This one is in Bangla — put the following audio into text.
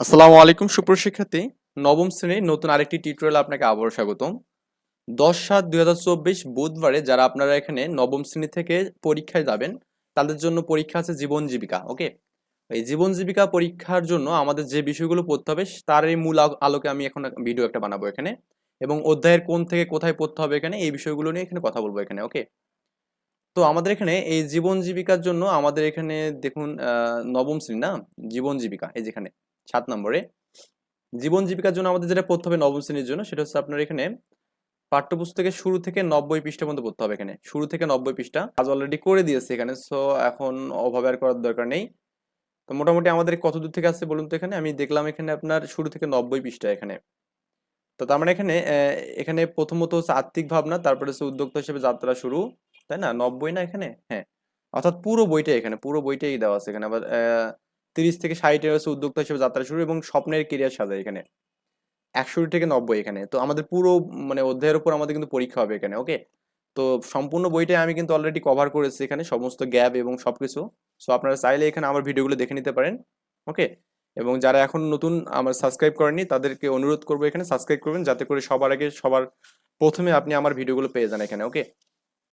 আসসালামু আলাইকুম সুপ্রশিক্ষার্থী নবম শ্রেণির নতুন আরেকটি টিউটোরিয়াল আপনাকে আবারও স্বাগতম। দশ সাত দুই বুধবারে যারা আপনারা এখানে নবম শ্রেণি থেকে পরীক্ষায় যাবেন, তাদের জন্য পরীক্ষা আছে জীবন জীবিকা, ওকে? এই জীবন জীবিকা পরীক্ষার জন্য আমাদের যে বিষয়গুলো পড়তে হবে, তারই মূল আলোকে আমি এখন ভিডিও একটা বানাবো এখানে। এবং অধ্যায়ের কোন থেকে কোথায় পড়তে হবে এখানে, এই বিষয়গুলো নিয়ে এখানে কথা বলব এখানে, ওকে? তো আমাদের এখানে এই জীবন জীবিকার জন্য আমাদের এখানে দেখুন নবম শ্রেণি না? জীবন জীবিকা, এই যেখানে। সাত নম্বরে, জীবন জীবিকার জন্য আমাদের যেটা পড়তে হবে নবম শ্রেণির জন্য, সেটা হচ্ছে আপনার এখানে পাঠ্যপুস্তকের শুরু থেকে নব্বই পৃষ্ঠা পর্যন্ত পড়তে হবে এখানে। শুরু থেকে নব্বই পৃষ্ঠা। আজ অলরেডি করে দিয়েছে এখানে সো এখন অভাবে আর করার দরকার নেই। তো মোটামুটি আমাদের কত দূর থেকে আসছে বলুন তো এখানে? আমি দেখলাম এখানে আপনার শুরু থেকে নব্বই পৃষ্ঠা এখানে। তো তার মানে এখানে এখানে প্রথমত হচ্ছে আর্থিক ভাবনা, তারপরে হচ্ছে উদ্যোক্তা হিসেবে যাত্রা শুরু, তাই না? নব্বই না এখানে? হ্যাঁ। অর্থাৎ পুরো বইটাই এখানে, পুরো বইটাই দেওয়া আছে এখানে। আবার তিরিশ থেকে ষাটের হচ্ছে উদ্যোক্তা হিসেবে যাত্রা শুরু এবং স্বপ্নের কেরিয়ার সাজায় এখানে। একশো থেকে নব্বই এখানে। তো আমাদের পুরো মানে অধ্যায়ের উপর আমাদের কিন্তু পরীক্ষা হবে এখানে ওকে তো সম্পূর্ণ বইটাই আমি কিন্তু অলরেডি কভার করেছি এখানে, সমস্ত গ্যাপ এবং সবকিছু। সো আপনারা চাইলে এখানে আমার ভিডিওগুলো দেখে নিতে পারেন ওকে এবং যারা এখন নতুন আমার সাবস্ক্রাইব করেননি, তাদেরকে অনুরোধ করব এখানে সাবস্ক্রাইব করবেন, যাতে করে সবার আগে সবার প্রথমে আপনি আমার ভিডিওগুলো পেয়ে যান এখানে ওকে